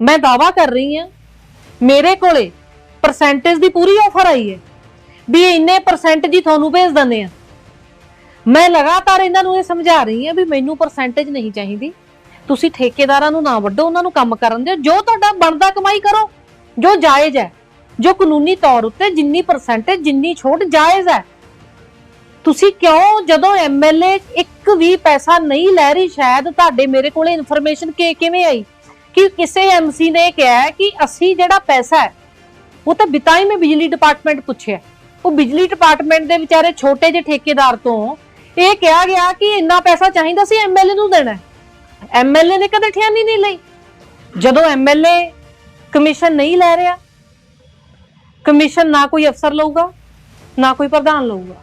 ਮੈਂ ਦਾਵਾ ਕਰ ਰਹੀ ਹਾਂ, ਮੇਰੇ ਕੋਲੇ ਪਰਸੈਂਟੇਜ ਦੀ ਪੂਰੀ ਆਫਰ ਆਈ ਹੈ, ਵੀ ਇੰਨੇ ਪਰਸੈਂਟ ਜੀ ਤੁਹਾਨੂੰ ਭੇਜ ਦਿੰਦੇ ਆ ਮੈਂ ਲਗਾਤਾਰ ਇਹਨਾਂ ਨੂੰ ਇਹ ਸਮਝਾ ਰਹੀ ਹਾਂ ਵੀ ਮੈਨੂੰ ਪਰਸੈਂਟੇਜ ਨਹੀਂ ਚਾਹੀਦੀ। ਤੁਸੀਂ ਠੇਕੇਦਾਰਾਂ ਨੂੰ ਨਾ ਵੱਢੋ, ਉਹਨਾਂ ਨੂੰ ਕੰਮ ਕਰਨ ਦਿਓ। ਜੋ ਤੁਹਾਡਾ ਬਣਦਾ ਕਮਾਈ ਕਰੋ, ਜੋ ਜਾਇਜ਼ ਹੈ, ਜੋ ਕਾਨੂੰਨੀ ਤੌਰ ਉੱਤੇ ਜਿੰਨੀ ਪਰਸੈਂਟੇਜ ਜਿੰਨੀ ਛੋਟ ਜਾਇਜ਼ ਹੈ। ਤੁਸੀਂ ਕਿਉਂ ਜਦੋਂ ਐਮਐਲਏ ਇੱਕ ਵੀ ਪੈਸਾ ਨਹੀਂ ਲੈ ਰਹੀ, ਸ਼ਾਇਦ ਤੁਹਾਡੇ ਮੇਰੇ ਕੋਲੇ ਇਨਫੋਰਮੇਸ਼ਨ ਕਿ, ਕਿਵੇਂ ਆਈ? ਕਿ ਕਿਸੇ ਐਮਸੀ ਨੇ ਕਿਹਾ ਹੈ ਕਿ ਅਸੀਂ ਜਿਹੜਾ ਪੈਸਾ ਹੈ, ਉਹ ਤਾਂ ਬਿਤਾਈ ਮੈਂ ਬਿਜਲੀ ਡਿਪਾਰਟਮੈਂਟ ਪੁੱਛਿਆ। ਉਹ ਬਿਜਲੀ ਡਿਪਾਰਟਮੈਂਟ ਦੇ ਵਿਚਾਰੇ ਛੋਟੇ ਜਿਹੇ ਠੇਕੇਦਾਰ ਤੋਂ ਇਹ ਕਿਹਾ ਗਿਆ ਕਿ ਇੰਨਾ ਪੈਸਾ ਚਾਹੀਦਾ ਸੀ ਐਮਐਲਏ ਨੂੰ ਦੇਣਾ ਐਮਐਲਏ ਨੇ ਕਦੇ ਠਿਆਨੀ ਨਹੀਂ ਲਈ। ਜਦੋਂ ਐਮਐਲਏ ਕਮਿਸ਼ਨ ਨਹੀਂ ਲੈ ਰਿਹਾ, ਕਮਿਸ਼ਨ ਨਾ ਕੋਈ ਅਫਸਰ ਲਊਗਾ, ਨਾ ਕੋਈ ਪ੍ਰਧਾਨ ਲਊਗਾ।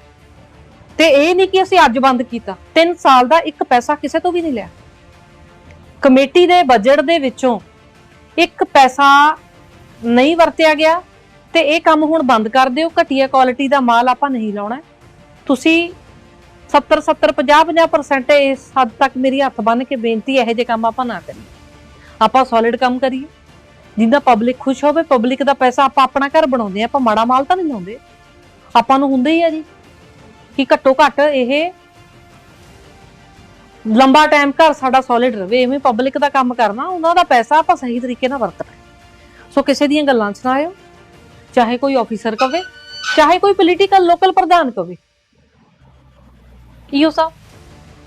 ਤੇ ਇਹ ਨਹੀਂ ਕਿ ਅਸੀਂ ਅੱਜ ਬੰਦ ਕੀਤਾ। 3 ਸਾਲ ਦਾ ਇੱਕ ਪੈਸਾ ਕਿਸੇ ਤੋਂ ਵੀ ਨਹੀਂ ਲਿਆ। ਕਮੇਟੀ ਦੇ ਬਜਟ ਦੇ ਵਿੱਚੋਂ ਇੱਕ ਪੈਸਾ ਨਹੀਂ ਵਰਤਿਆ ਗਿਆ ਤੇ ਇਹ ਕੰਮ ਹੁਣ ਬੰਦ ਕਰ ਦਿਓ। ਘਟੀਆ ਕੁਆਲਿਟੀ ਦਾ ਮਾਲ ਆਪਾਂ ਨਹੀਂ ਲਾਉਣਾ। ਤੁਸੀਂ 70 70 50 50% ਇਸ ਹੱਦ ਤੱਕ ਮੇਰੀ ਹੱਥ ਬੰਨ ਕੇ ਬੇਨਤੀ ਹੈ, ਇਹੋ ਜਿਹੇ ਕੰਮ ਆਪਾਂ ਨਾ ਕਰੀਏ। ਆਪਾਂ ਸੋਲਿਡ ਕੰਮ ਕਰੀਏ। ਜਿੰਦਾ ਪਬਲਿਕ ਖੁਸ਼ ਹੋਵੇ ਪਬਲਿਕ ਦਾ ਪੈਸਾ ਆਪਾਂ ਆਪਣਾ ਘਰ ਬਣਾਉਂਦੇ ਆ ਆਪਾਂ ਮਾੜਾ ਮਾਲ ਤਾਂ ਨਹੀਂ ਲਾਉਂਦੇ। ਆਪਾਂ ਨੂੰ ਹੁੰਦਾ ਹੀ ਆ ਜੀ ਕਿ ਘੱਟੋ ਘੱਟ ਇਹ ਲੰਬਾ ਟਾਈਮ ਘਰ ਸਾਡਾ ਸੋਲਿਡ ਰਵੇ ਐਵੇਂ ਪਬਲਿਕ ਦਾ ਕੰਮ ਕਰਨਾ, ਉਹਨਾਂ ਦਾ ਪੈਸਾ ਆਪਾਂ ਸਹੀ ਤਰੀਕੇ ਨਾਲ ਵਰਤਣਾ ਸੋ ਕਿਸੇ ਦੀਆਂ ਗੱਲਾਂ 'ਚ ਨਾ ਆਇਓ, ਚਾਹੇ ਕੋਈ ਆਫੀਸਰ ਕਵੇ, ਚਾਹੇ ਕੋਈ ਪੋਲੀਟੀਕਲ ਲੋਕਲ ਪ੍ਰਧਾਨ ਕਵੇ। ਇਹੋ ਸਭ,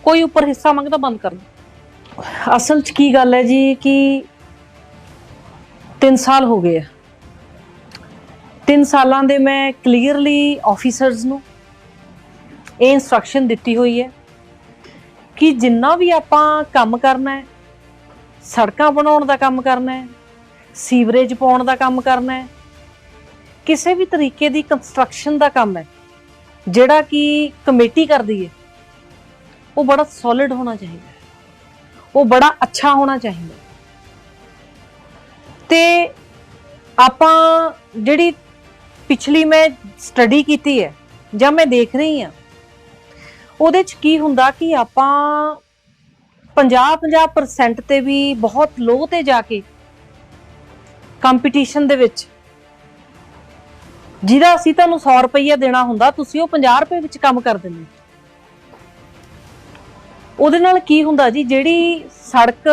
ਕੋਈ ਉੱਪਰ ਹਿੱਸਾ ਮੰਗਦਾ ਬੰਦ ਕਰਨਾ। ਅਸਲ 'ਚ ਕੀ ਗੱਲ ਹੈ ਜੀ ਕਿ 3 ਸਾਲ ਹੋ ਗਏ ਆ। 3 ਸਾਲਾਂ ਦੇ ਮੈਂ ਕਲੀਅਰਲੀ ਆਫੀਸਰਸ ਨੂੰ ਇਹ ਇਨਸਟਰਕਸ਼ਨ ਦਿੱਤੀ ਹੋਈ ਹੈ। ਕਿ ਜਿੰਨਾ ਵੀ ਆਪਾਂ ਕੰਮ ਕਰਨਾ ਹੈ, ਸੜਕਾਂ ਬਣਾਉਣ ਦਾ ਕੰਮ ਕਰਨਾ ਹੈ, ਸੀਵਰੇਜ ਪਾਉਣ ਦਾ ਕੰਮ ਕਰਨਾ ਹੈ, ਕਿਸੇ ਵੀ ਤਰੀਕੇ ਦੀ ਕੰਸਟਰਕਸ਼ਨ ਦਾ ਕੰਮ ਹੈ, ਜਿਹੜਾ ਕਿ ਕਮੇਟੀ ਕਰਦੀ ਹੈ, ਉਹ ਬੜਾ ਸੋਲਿਡ ਹੋਣਾ ਚਾਹੀਦਾ ਹੈ, ਉਹ ਬੜਾ ਅੱਛਾ ਹੋਣਾ ਚਾਹੀਦਾ ਹੈ। ਤੇ ਆਪਾਂ ਜਿਹੜੀ ਪਿਛਲੀ ਮੈਂ ਸਟੱਡੀ ਕੀਤੀ ਹੈ ਜਾਂ ਮੈਂ ਦੇਖ ਰਹੀ ਹਾਂ ਉਹਦੇ ਚ ਕੀ ਹੁੰਦਾ ਕਿ ਆਪਾਂ 50-50% ਤੇ ਵੀ ਬਹੁਤ ਲੋਅ ਤੇ ਜਾ ਕੇ ਕੰਪੀਟੀਸ਼ਨ ਦੇ ਵਿੱਚ ਜਿਹਦਾ ਅਸੀਂ ਤੁਹਾਨੂੰ 100 ਰੁਪਈਆ ਦੇਣਾ ਹੁੰਦਾ, ਤੁਸੀਂ ਉਹ 50 ਰੁਪਏ ਵਿੱਚ ਕੰਮ ਕਰ ਦਿੰਦੇ ਉਹਦੇ ਨਾਲ ਕੀ ਹੁੰਦਾ ਜੀ, ਜਿਹੜੀ ਸੜਕ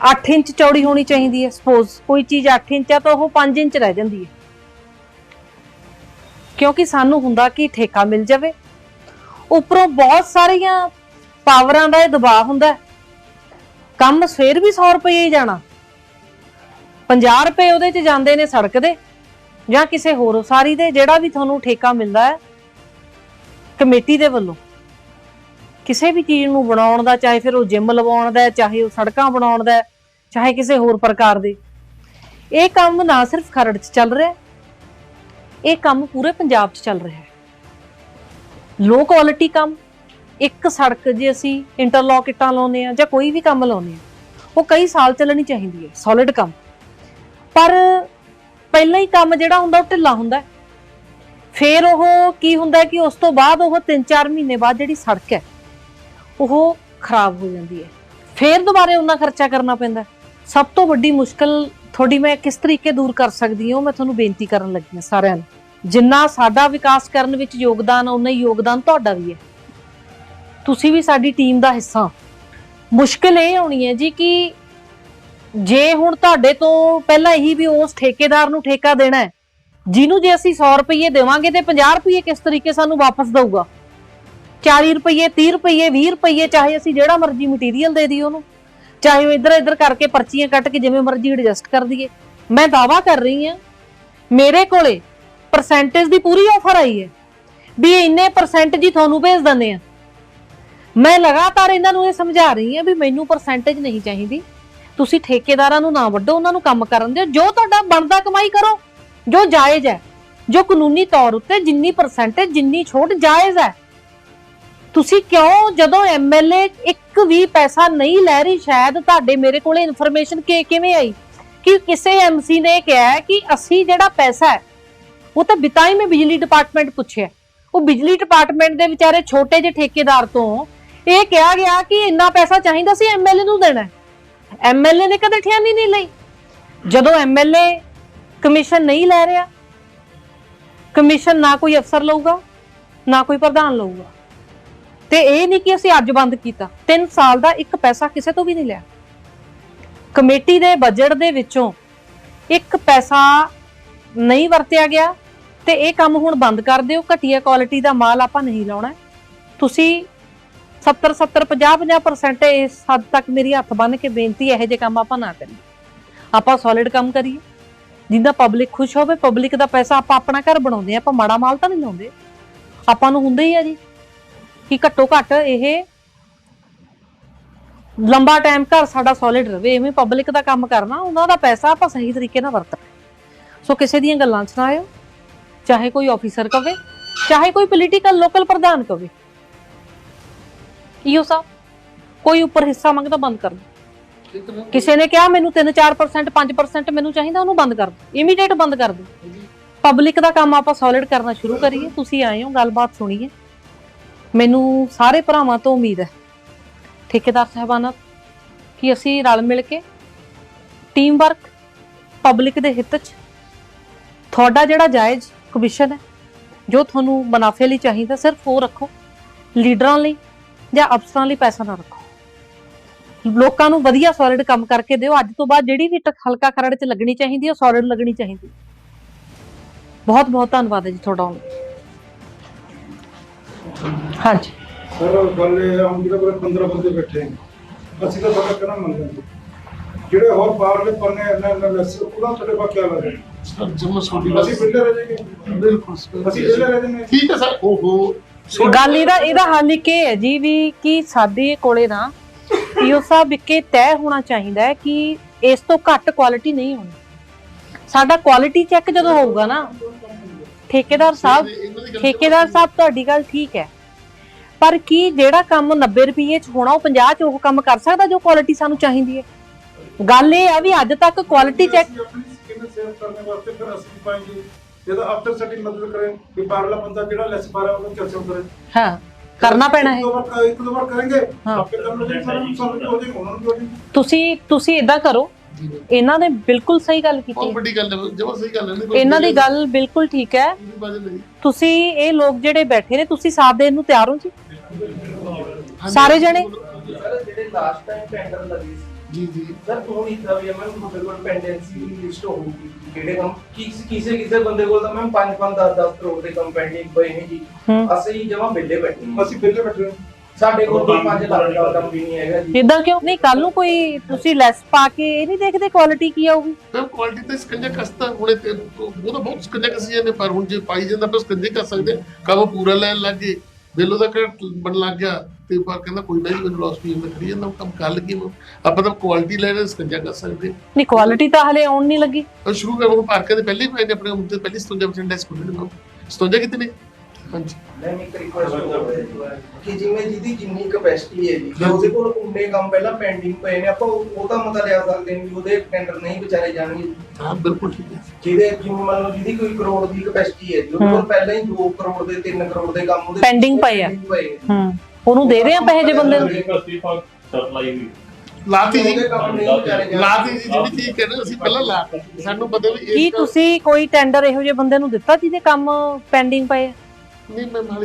8 ਇੰਚ ਚੌੜੀ ਹੋਣੀ ਚਾਹੀਦੀ ਹੈ ਸਪੋਜ਼ ਕੋਈ ਚੀਜ਼ 8 ਇੰਚ ਆ ਤਾਂ ਉਹ 5 ਇੰਚ ਰਹਿ ਜਾਂਦੀ ਹੈ। ਕਿਉਂਕਿ ਸਾਨੂੰ ਹੁੰਦਾ ਕਿ ਠੇਕਾ ਮਿਲ ਜਾਵੇ ਉੱਪਰੋਂ ਬਹੁਤ ਸਾਰੀਆਂ ਪਾਵਰਾਂ ਦਾ ਇਹ ਦਬਾਅ ਹੁੰਦਾ ਹੈ। ਕੰਮ ਸਵੇਰ ਵੀ 100 ਰੁਪਏ ਹੀ ਜਾਣਾ। 50 ਰੁਪਏ ਉਹਦੇ 'ਚ ਜਾਂਦੇ ਨੇ ਸੜਕ ਦੇ ਜਾਂ ਕਿਸੇ ਹੋਰ ਉਸਾਰੀ ਦੇ ਜਿਹੜਾ ਵੀ ਤੁਹਾਨੂੰ ਠੇਕਾ ਮਿਲਦਾ ਹੈ ਕਮੇਟੀ ਦੇ ਵੱਲੋਂ। ਕਿਸੇ ਵੀ ਚੀਜ਼ ਨੂੰ ਬਣਾਉਣ ਦਾ ਚਾਹੇ ਫਿਰ ਉਹ ਜਿਮ ਲਵਾਉਣ ਦਾ ਹੈ, ਚਾਹੇ ਉਹ ਸੜਕਾਂ ਬਣਾਉਣ ਦਾ ਹੈ, ਚਾਹੇ ਕਿਸੇ ਹੋਰ ਪ੍ਰਕਾਰ ਦੇ। ਇਹ ਕੰਮ ਨਾ ਸਿਰਫ ਖਰੜ 'ਚ ਚੱਲ ਰਿਹਾ ਹੈ, ਇਹ ਕੰਮ ਪੂਰੇ ਪੰਜਾਬ 'ਚ ਚੱਲ ਰਿਹਾ ਹੈ। ਲੋ ਕੁਆਲਿਟੀ ਕੰਮ। ਇੱਕ ਸੜਕ ਜੇ ਅਸੀਂ ਇੰਟਰਲੌਕ ਇੱਟਾਂ ਲਾਉਂਦੇ ਆ ਜਾਂ ਕੋਈ ਵੀ ਕੰਮ ਲਾਉਂਦੇ ਆ ਉਹ ਕਈ ਸਾਲ ਚੱਲਣੀ ਚਾਹੀਦੀ ਹੈ ਸੋਲਿਡ ਕੰਮ। ਪਰ ਪਹਿਲਾਂ ਹੀ ਕੰਮ ਜਿਹੜਾ ਹੁੰਦਾ ਉਹ ਢਿੱਲਾ ਹੁੰਦਾ। ਹੈ। ਫਿਰ ਉਹ ਕੀ ਹੁੰਦਾ ਕਿ ਉਸ ਤੋਂ ਬਾਅਦ ਉਹ 3-4 ਮਹੀਨੇ ਬਾਅਦ ਜਿਹੜੀ ਸੜਕ ਹੈ, ਉਹ ਖਰਾਬ ਹੋ ਜਾਂਦੀ ਹੈ। ਫਿਰ ਦੁਬਾਰੇ ਉਹਨਾਂ ਖਰਚਾ ਕਰਨਾ ਪੈਂਦਾ। ਸਭ ਤੋਂ ਵੱਡੀ ਮੁਸ਼ਕਲ ਤੁਹਾਡੀ ਮੈਂ ਕਿਸ ਤਰੀਕੇ ਦੂਰ ਕਰ ਸਕਦੀ ਹਾਂ ਉਹ ਮੈਂ ਤੁਹਾਨੂੰ ਬੇਨਤੀ ਕਰਨ ਲੱਗੀ ਹਾਂ ਸਾਰਿਆਂ ਨੂੰ। ਜਿੰਨਾ ਸਾਡਾ ਵਿਕਾਸ ਕਰਨ ਵਿੱਚ ਯੋਗਦਾਨ ਉਨਾ ਹੀ ਯੋਗਦਾਨ ਤੁਹਾਡਾ ਵੀ ਹੈ। ਤੁਸੀਂ ਵੀ ਸਾਡੀ ਟੀਮ ਦਾ ਹਿੱਸਾ। ਹੋ। ਮੁਸ਼ਕਲ ਇਹ ਆਉਣੀ ਹੈ ਜੀ ਕਿ ਜੇ ਹੁਣ ਤੁਹਾਡੇ ਤੋਂ ਪਹਿਲਾਂ ਇਹੀ ਵੀ ਉਸ ਠੇਕੇਦਾਰ ਨੂੰ ਠੇਕਾ ਦੇਣਾ ਹੈ, ਜਿਹਨੂੰ ਜੇ ਅਸੀਂ 100 ਰੁਪਏ ਦੇਵਾਂਗੇ ਤੇ 50 ਰੁਪਏ ਕਿਸ ਤਰੀਕੇ ਸਾਨੂੰ ਵਾਪਸ ਦਊਗਾ? 40 ਰੁਪਏ 30 ਰੁਪਏ 20 ਰੁਪਏ ਚਾਹੇ ਅਸੀਂ ਜਿਹੜਾ ਮਰਜ਼ੀ ਮਟੀਰੀਅਲ ਦੇ ਦਈਏ ਉਹਨੂੰ, ਚਾਹੇ ਉਹ ਇੱਧਰ ਇੱਧਰ ਕਰਕੇ ਪਰਚੀਆਂ ਕੱਟ ਕੇ ਜਿਵੇਂ ਮਰਜ਼ੀ ਐਡਜਸਟ ਕਰ ਦਈਏ। ਮੈਂ ਦਾਵਾ ਕਰ ਰਹੀ ਹਾਂ, ਮੇਰੇ ਕੋਲੇ ਪਰਸੈਂਟੇਜ ਦੀ ਪੂਰੀ ਆਫਰ ਆਈ ਹੈ ਵੀ ਇੰਨੇ ਪਰਸੈਂਟ ਜੀ ਤੁਹਾਨੂੰ ਭੇਜ ਦਿੰਦੇ ਆ ਮੈਂ ਲਗਾਤਾਰ ਇਹਨਾਂ ਨੂੰ ਇਹ ਸਮਝਾ ਰਹੀ ਹਾਂ ਵੀ ਮੈਨੂੰ ਪਰਸੈਂਟੇਜ ਨਹੀਂ ਚਾਹੀਦੀ। ਤੁਸੀਂ ਠੇਕੇਦਾਰਾਂ ਨੂੰ ਨਾ ਵੱਢੋ, ਉਹਨਾਂ ਨੂੰ ਕੰਮ ਕਰਨ ਦਿਓ। ਜੋ ਤੁਹਾਡਾ ਬਣਦਾ ਕਮਾਈ ਕਰੋ, ਜੋ ਜਾਇਜ਼ ਹੈ, ਜੋ ਕਾਨੂੰਨੀ ਤੌਰ ਉੱਤੇ ਜਿੰਨੀ ਪਰਸੈਂਟੇਜ ਜਿੰਨੀ ਛੋਟ ਜਾਇਜ਼ ਹੈ। ਤੁਸੀਂ ਕਿਉਂ ਜਦੋਂ ਐਮਐਲਏ ਇੱਕ ਵੀ ਪੈਸਾ ਨਹੀਂ ਲੈ ਰਹੀ, ਸ਼ਾਇਦ ਤੁਹਾਡੇ ਮੇਰੇ ਕੋਲੇ ਇਨਫੋਰਮੇਸ਼ਨ ਕਿ, ਕਿਵੇਂ ਆਈ? ਕਿ ਕਿਸੇ ਐਮਸੀ ਨੇ ਕਿਹਾ ਕਿ ਅਸੀਂ ਜਿਹੜਾ ਪੈਸਾ ਹੈ ਉਹ ਤਾਂ ਬਿਤਾਈ ਮੈਂ ਬਿਜਲੀ ਡਿਪਾਰਟਮੈਂਟ ਪੁੱਛਿਆ। ਉਹ ਬਿਜਲੀ ਡਿਪਾਰਟਮੈਂਟ ਦੇ ਵਿਚਾਰੇ ਛੋਟੇ ਜਿਹੇ ਠੇਕੇਦਾਰ ਤੋਂ ਇਹ ਕਿਹਾ ਗਿਆ ਕਿ ਇੰਨਾ ਪੈਸਾ ਚਾਹੀਦਾ ਸੀ ਐਮਐਲਏ ਨੂੰ ਦੇਣਾ। ਐਮਐਲਏ ਨੇ ਕਦੇ ਠਿਆਨੀ ਨਹੀਂ ਲਈ। ਜਦੋਂ ਐਮਐਲਏ ਕਮਿਸ਼ਨ ਨਹੀਂ ਲੈ ਰਿਹਾ, ਕਮਿਸ਼ਨ ਨਾ ਕੋਈ ਅਫਸਰ ਲਊਗਾ, ਨਾ ਕੋਈ ਪ੍ਰਧਾਨ ਲਊਗਾ। ਤੇ ਇਹ ਨਹੀਂ ਕਿ ਅਸੀਂ ਅੱਜ ਬੰਦ ਕੀਤਾ 3 ਸਾਲ ਦਾ ਇੱਕ ਪੈਸਾ ਕਿਸੇ ਤੋਂ ਵੀ ਨਹੀਂ ਲਿਆ। ਕਮੇਟੀ ਦੇ ਬਜਟ ਦੇ ਵਿੱਚੋਂ ਇੱਕ ਪੈਸਾ ਨਹੀਂ ਵਰਤਿਆ ਗਿਆ ਤੇ ਇਹ ਕੰਮ ਹੁਣ ਬੰਦ ਕਰ ਦਿਓ, ਘਟੀਆ ਕੁਆਲਿਟੀ ਦਾ ਮਾਲ ਆਪਾਂ ਨਹੀਂ ਲਾਉਣਾ। ਤੁਸੀਂ 70 70 50 50% ਇਸ ਹੱਦ ਤੱਕ ਮੇਰੀ ਹੱਥ ਬੰਨ ਕੇ ਬੇਨਤੀ ਇਹੋ ਜਿਹੇ ਕੰਮ ਆਪਾਂ ਨਾ ਕਰੀਏ। ਆਪਾਂ ਸੋਲਿਡ ਕੰਮ ਕਰੀਏ। ਜਿੰਦਾ ਪਬਲਿਕ ਖੁਸ਼ ਹੋਵੇ ਪਬਲਿਕ ਦਾ ਪੈਸਾ ਆਪਾਂ ਆਪਣਾ ਘਰ ਬਣਾਉਂਦੇ ਆ ਆਪਾਂ ਮਾੜਾ ਮਾਲ ਤਾਂ ਨਹੀਂ ਲਾਉਂਦੇ। ਆਪਾਂ ਨੂੰ ਹੁੰਦਾ ਹੀ ਆ ਜੀ ਕਿ ਘੱਟੋ ਘੱਟ ਇਹ ਲੰਬਾ ਟਾਈਮ ਘਰ ਸਾਡਾ ਸੋਲਿਡ ਰਵੇ ਐਵੇਂ ਪਬਲਿਕ ਦਾ ਕੰਮ ਕਰਨਾ, ਉਹਨਾਂ ਦਾ ਪੈਸਾ ਆਪਾਂ ਸਹੀ ਤਰੀਕੇ ਨਾਲ ਵਰਤਣਾ। ਸੋ ਕਿਸੇ ਦੀਆਂ ਗੱਲਾਂ 'ਚ ਨਾ ਆਇਓ ਚਾਹੇ ਕੋਈ ਆਫੀਸਰ ਕਵੇ, ਚਾਹੇ ਕੋਈ ਪੋਲੀਟੀਕਲ ਲੋਕਲ ਪ੍ਰਧਾਨ ਕਵੇ। ਈਓ ਸਾਹਿਬ ਕੋਈ ਉੱਪਰ ਹਿੱਸਾ ਮੰਗਦਾ ਬੰਦ ਕਰ ਦਿਓ ਕਿਸੇ ਨੇ ਕਿਹਾ ਮੈਨੂੰ 3-4% 5% ਮੈਨੂੰ ਚਾਹੀਦਾ, ਉਹਨੂੰ ਬੰਦ ਕਰ ਦਿਓ ਇਮੀਡੀਏਟ ਬੰਦ ਕਰ ਦਿਓ ਪਬਲਿਕ ਦਾ ਕੰਮ ਆਪਾਂ ਸੋਲਿਡ ਕਰਨਾ ਸ਼ੁਰੂ ਕਰੀਏ, ਤੁਸੀਂ ਆਏ ਹੋ, ਗੱਲਬਾਤ ਸੁਣੀਏ। ਮੈਨੂੰ ਸਾਰੇ ਭਰਾਵਾਂ ਤੋਂ ਉਮੀਦ ਹੈ, ਠੇਕੇਦਾਰ ਸਾਹਿਬਾਨਾਂ ਕਿ ਅਸੀਂ ਰਲ ਮਿਲ ਕੇ ਟੀਮ ਵਰਕ ਪਬਲਿਕ ਦੇ ਹਿੱਤ 'ਚ ਤੁਹਾਡਾ ਜਿਹੜਾ ਜਾਇਜ਼ ਕਮਿਸ਼ਨ ਹੈ, ਜੋ ਤੁਹਾਨੂੰ ਮੁਨਾਫੇ ਲਈ ਚਾਹੀਦਾ, ਸਿਰਫ ਉਹ ਰੱਖੋ। ਲੀਡਰਾਂ ਲਈ ਜਾਂ ਅਫਸਰਾਂ ਲਈ ਪੈਸਾ ਨਾ ਰੱਖੋ। ਲੋਕਾਂ ਨੂੰ ਵਧੀਆ ਸੋਲਿਡ ਕੰਮ ਕਰਕੇ ਦਿਓ। ਅੱਜ ਤੋਂ ਬਾਅਦ ਜਿਹੜੀ ਵੀ ਹਲਕਾ ਖਰੜ 'ਚ ਲੱਗਣੀ ਚਾਹੀਦੀ ਹੈ, ਉਹ ਸੋਲਿਡ ਲੱਗਣੀ ਚਾਹੀਦੀ ਬਹੁਤ ਬਹੁਤ ਧੰਨਵਾਦ ਹੈ ਜੀ ਤੁਹਾਡਾ ਹਾਂਜੀ। ਸਰ ਗੱਲ ਇਹ ਹੁਣ ਜਿਹੜੇ ਕੋਲ 15 ਬੰਦੇ ਬੈਠੇ ਅਸੀਂ ਤਾਂ ਤੁਹਾਡਾ ਕਹਿਣਾ ਮੰਨਦੇ ਜਿਹੜੇ ਹੋਰ ਬਾਹਰਲੇ ਪੰਨੇ ਇਹਨਾਂ ਇਹਨਾਂ ਲੈਸ ਉਹਦਾ ਤੁਹਾਡੇ ਕੋਲ ਕੀ ਲੱਗ ਜਮਾ ਛੋਟੀ ਅਸੀਂ ਬਿਲਡਰ ਰਹਿ ਜਾਈਏ। ਬਿਲਕੁਲ ਸਰ। ਅਸੀਂ ਵਿਹਲੇ ਰਹਿ ਜਾਂਦੇ ਠੀਕ ਹੈ ਸਰ ਓਹੋ ਗੱਲ ਇਹਦਾ ਇਹਦਾ ਹੱਲ ਇੱਕ ਇਹ ਹੈ ਜੀ ਵੀ ਕਿ ਸਾਡੇ ਕੋਲੇ ਨਾ ਈਓ ਸਾਹਿਬ ਇੱਕੇ ਤੈਅ ਹੋਣਾ ਚਾਹੀਦਾ ਹੈ ਕਿ ਇਸ ਤੋਂ ਘੱਟ ਕੁਆਲਿਟੀ ਨਹੀਂ ਹੋਣੀ। ਸਾਡਾ ਕੁਆਲਿਟੀ ਚੈੱਕ ਜਦੋਂ ਹੋਊਗਾ ਨਾ ਠੇਕੇਦਾਰ ਸਾਹਿਬ ਠੇਕੇਦਾਰ ਸਾਹਿਬ ਤੁਹਾਡੀ ਗੱਲ ਠੀਕ ਹੈ। ਪਰ ਕੀ ਜਿਹੜਾ ਕੰਮ 90 ਰੁਪਏ ਚ ਹੋਣਾ ਉਹ 50 ਚ ਉਹ ਕੰਮ ਕਰ ਸਕਦਾ ਜੋ ਕੁਆਲਿਟੀ ਸਾਨੂੰ ਚਾਹੀਦੀ ਹੈ? ਗੱਲ ਇਹ ਆ ਵੀ ਅੱਜ ਤੱਕ ਕੁਆਲਿਟੀ ਚੈੱਕ ਸਕਿਨ ਸੇਵ ਕਰਨ ਵਾਸਤੇ ਫਿਰ ਅਸੀਂ ਪਾਏਂਗੇ? ਜਿਹਦਾ ਆਫਟਰ ਸਾਡੀ ਮਦਦ ਕਰੇ ਕਿ ਬਾਹਰਲਾ ਬੰਦਾ ਜਿਹੜਾ ਲੈਸ ਰਿਹਾ ਉਹਨੂੰ ਕੈਸੇ ਕਰੇ? ਹਾਂ ਕਰਨਾ ਪੈਣਾ ਹੈ ਇੱਕ ਦੋ ਵਾਰ ਕਰਾਂਗੇ ਹਾਂ। ਆਪੇ ਕਰਨ ਲੱਗੇ ਸਾਨੂੰ ਸਾਨੂੰ ਹੋ ਜਾਏਗਾ ਉਹਨਾਂ ਨੂੰ ਵੀ ਤੁਸੀਂ ਤੁਸੀਂ ਇਦਾਂ ਕਰੋ ਇਹਨਾਂ ਨੇ ਬਿਲਕੁਲ ਸਹੀ ਗੱਲ ਕੀਤੀ ਬਹੁਤ ਵੱਡੀ ਗੱਲ ਹੈ ਜਮਾ ਸਹੀ ਗੱਲ ਹੈ ਨਹੀਂ ਇਹਨਾਂ ਦੀ ਗੱਲ ਬਿਲਕੁਲ ਠੀਕ ਹੈ। ਤੁਸੀਂ ਇਹ ਲੋਕ ਜਿਹੜੇ ਬੈਠੇ ਨੇ ਤੁਸੀਂ ਸਾਥ ਦੇਣ ਨੂੰ ਤਿਆਰ ਹੋ ਜੀ? ਸਾਰੇ ਜਣੇ? ਸਰ ਜਿਹੜੇ ਲਾਸਟ ਟਾਈਮ ਟੈਂਡਰ ਲੱਗੇ ਸੀ ਜੀ ਜੀ। ਸਰ ਉਹ ਇਦਾਂ ਵੀ ਮੈਂ ਤੁਹਾਡੇ ਕੋਲ ਪੈਂਡੈਂਸੀ ਦੀ ਲਿਸਟ ਹੋਊਗੀ। ਕਿਹੜੇ ਕੰਮ ਕਿਸੇ ਕਿਸੇ ਕਿਸੇ ਬੰਦੇ ਕੋਲ ਤਾਂ ਮੈਂ 5 5 10 10 ਕਰੋੜ ਦੇ ਕੰਮ ਪੈਂਡਿੰਗ ਪਏ ਨੇ ਜੀ। ਅਸੀਂ ਜਮਾ ਬਿੱਲੇ ਬੈਠੇ ਹਾਂ। ਅਸੀਂ ਵਿਹਲੇ ਬੈਠੇ ਹਾਂ। ਸਾਡੇ ਕੋਲ ਕੋਈ 5 ਲੱਖ ਦਾ ਕੰਮ ਵੀ ਨਹੀਂ ਹੈਗਾ ਜੀ। ਇਦਾਂ ਕਿਉਂ? ਨਹੀਂ ਕੱਲ ਨੂੰ ਕੋਈ ਤੁਸੀਂ ਲੈਸ ਪਾ ਕੇ ਇਹ ਨਹੀਂ ਦੇਖਦੇ ਕੁਆਲਿਟੀ ਕੀ ਆਊਗੀ? ਮੈਂ ਕੁਆਲਿਟੀ ਤੇ ਸਕੰਜਾ ਕਸਤਾ ਹੁਣੇ ਤੇ ਉਹ ਤਾਂ ਬਹੁਤ ਸਕੰਜਾ ਕਸੀ ਜਾਂਦੇ ਪਰ ਹੁਣ ਜੇ ਪਾਈ ਜਾਂਦਾ ਤਾਂ ਸਕੰਜੇ ਕਰ ਸਕਦੇ। ਕੰਮ ਪੂਰਾ ਲੈਣ ਲੱਗੇ ਬਿੱਲੋ ਦਾ ਘਟ ਬਣ ਲੱਗ ਗਿਆ। ਤੇ ਪਰ ਕਹਿੰਦਾ ਕੋਈ ਨਹੀਂ ਮੈਨੂੰ ਲਾਸ ਵੀ ਹੁੰਦਾ ਕਰੀ ਜਾਂਦਾ ਕੰਮ ਕਰ ਲਗੀ ਆਪਾਂ ਤਾਂ ਕੁਆਲਿਟੀ ਲੈ ਰਹੇ ਸਕੰਜਾ ਕਰ ਸਕਦੇ। ਨਹੀਂ ਕੁਆਲਿਟੀ ਤਾਂ ਹਲੇ ਆਉਣ ਨਹੀਂ ਲੱਗੀ। ਸ਼ੁਰੂ ਕਰ ਉਹ ਪਾਰਕਾਂ ਦੇ ਪਹਿਲੇ ਹੀ ਪਏ ਨੇ ਆਪਣੇ ਤੇ ਪਹਿਲੀ 57% ਡੈਸਕ ਖੁੱਲੇ ਨੇ ਸਤਵੰਜਾ ਕਿਤੇ ਨੇ? ਹਾਂਜੀ। ਮੈਂ ਇੱਕ ਰਿਕੁਐਸਟ ਕਰਦਾ ਕਿ ਜਿਵੇਂ ਜਿਹਦੀ ਜਿੰਨੀ ਕਪੈਸਿਟੀ ਹੈ ਜੀ ਜੇ ਉਹਦੇ ਕੋਲ ਉਨੇ ਕੰਮ ਪਹਿਲਾਂ ਪੈਂਡਿੰਗ ਪਏ ਨੇ ਆਪਾਂ ਉਹ ਉਹ ਤਾਂ ਮਤਾ ਲਿਆ ਸਕਦੇ ਹਾਂ ਵੀ ਉਹਦੇ ਟੈਂਡਰ ਨਹੀਂ ਵਿਚਾਰੇ ਜਾਣਗੇ ਹਾਂ ਬਿਲਕੁਲ ਠੀਕ ਹੈ। ਜਿਹਦੇ ਜਿਵੇਂ ਮੰਨ ਲਓ ਜਿਹਦੀ ਕੋਈ ਕਰੋੜ ਦੀ ਕਪੈਸਿਟੀ ਹੈ ਜੀ ਉਹਦੇ ਕੋਲ ਪਹਿਲਾਂ ਹੀ 2 ਕਰੋੜ ਦੇ 3 ਕਰੋੜ ਦੇ ਕੰਮ ਉਹਦੇ Pending ਪਏ ਆ। pending ਪਏ ਨੇ। ਹੂੰ। ਉਹਨੂੰ ਦੇ ਰਹੇ ਆ ਪੈਸੇ ਜੇ ਬੰਦੇ ਨੂੰ? ਸਪਲਾਈ ਵੀ ਲਾਤੀ ਜੀ। ਉਹਦੇ ਕੰਮ ਨਹੀਂ ਵਿਚਾਰੇ ਜਾਣਗੇ। ਲਾਤੀ ਜੀ ਜਿਹੜੀ ਚੀਜ਼ ਕਹਿੰਦੇ ਅਸੀਂ ਪਹਿਲਾਂ ਲਾ ਸਾਨੂੰ ਪਤਾ ਵੀ ਕੀ ਇਸ ਕੰਮ- ਤੁਸੀਂ ਕੋਈ ਟੈਂਡਰ ਇਹੋ ਜਿਹੇ ਬੰਦੇ ਨੂੰ ਦਿੱਤਾ ਜਿਹਦੇ ਕੰਮ ਪੈਂਡਿੰਗ ਪਏ ਆ? ਨਹੀਂ ਮੈਂ ਪੰਜ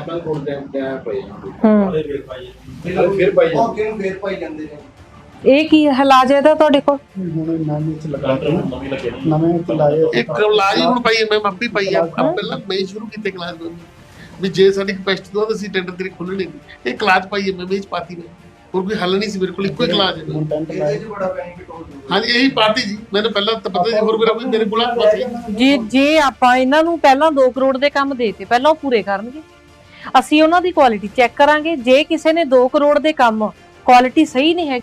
ਪੰਜ ਪੰਜ ਦੇ ਦੇ ਪਏ ਹੂੰ। ਫਿਰ ਫਿਰ ਪਈ ਉਹ ਕਿਉਂ ਫੇਰ ਪਾਈ ਜਾਂਦੇ ਨੇ? ਇਹ ਕੀ ਹਲਾਜ ਹੈ ਤਾਂ ਤੁਹਾਡੇ ਕੋਲ? ਹੁਣ ਨਵੇਂ ਚ ਲਗਾ ਕੇ ਨਵੀਂ ਲੱਗੇ ਨੇ। ਨਵੇਂ ਚ ਲਾਏ ਇੱਕ ਹੀ ਹੁਣ ਪਾਈ ਮੈਂ ਆਪੀ ਪਾਈ ਆ। ਪਹਿਲਾਂ ਮੈਂ ਸ਼ੁਰੂ ਕੀਤੇ ਕਲਾਸ ਵੀ ਜੇ ਸਾਡੀ ਕਪੈਸਿਟੀ ਤੋਂ ਅਸੀਂ ਟੈਂਡਰ ਤੇਰੇ ਖੋਲਣੇ ਇਹ ਕਲਾਸ ਪਾਈ ਮੈਂ ਵਿੱਚ ਪਾਤੀ ਨੇ। ਹੋਰ ਕੋਈ ਹੱਲ ਨਹੀਂ ਸੀ ਮੇਰੇ ਕੋਲ ਇੱਕੋ ਹੀ ਕਲਾਸ ਹੈ ਹਾਂਜੀ, ਇਹੀ ਪਾਤੀ ਜੀ। ਮੈਨੂੰ ਪਹਿਲਾਂ ਤਾਂ ਪਤਾ ਸੀ, ਹੋਰ ਮੇਰਾ ਕੋਈ ਮੇਰੇ ਕੋਲ ਬਸ ਇਹ- ਜੇ ਜੇ ਆਪਾਂ ਇਹਨਾਂ ਨੂੰ ਪਹਿਲਾਂ 2 ਕਰੋੜ ਦੇ ਕੰਮ ਦੇਤੇ, ਪਹਿਲਾਂ ਉਹ ਪੂਰੇ ਕਰਨਗੇ। ਅਸੀਂ ਉਹਨਾਂ ਦੀ ਕੁਆਲਿਟੀ ਚੈੱਕ ਕਰਾਂਗੇ। ਜੇ ਕਿਸੇ ਨੇ 2 ਕਰੋੜ ਦੇ ਕੰਮ ਕੁਆਲਿਟੀ ਸਹੀ ਨਹੀਂ ਹੈ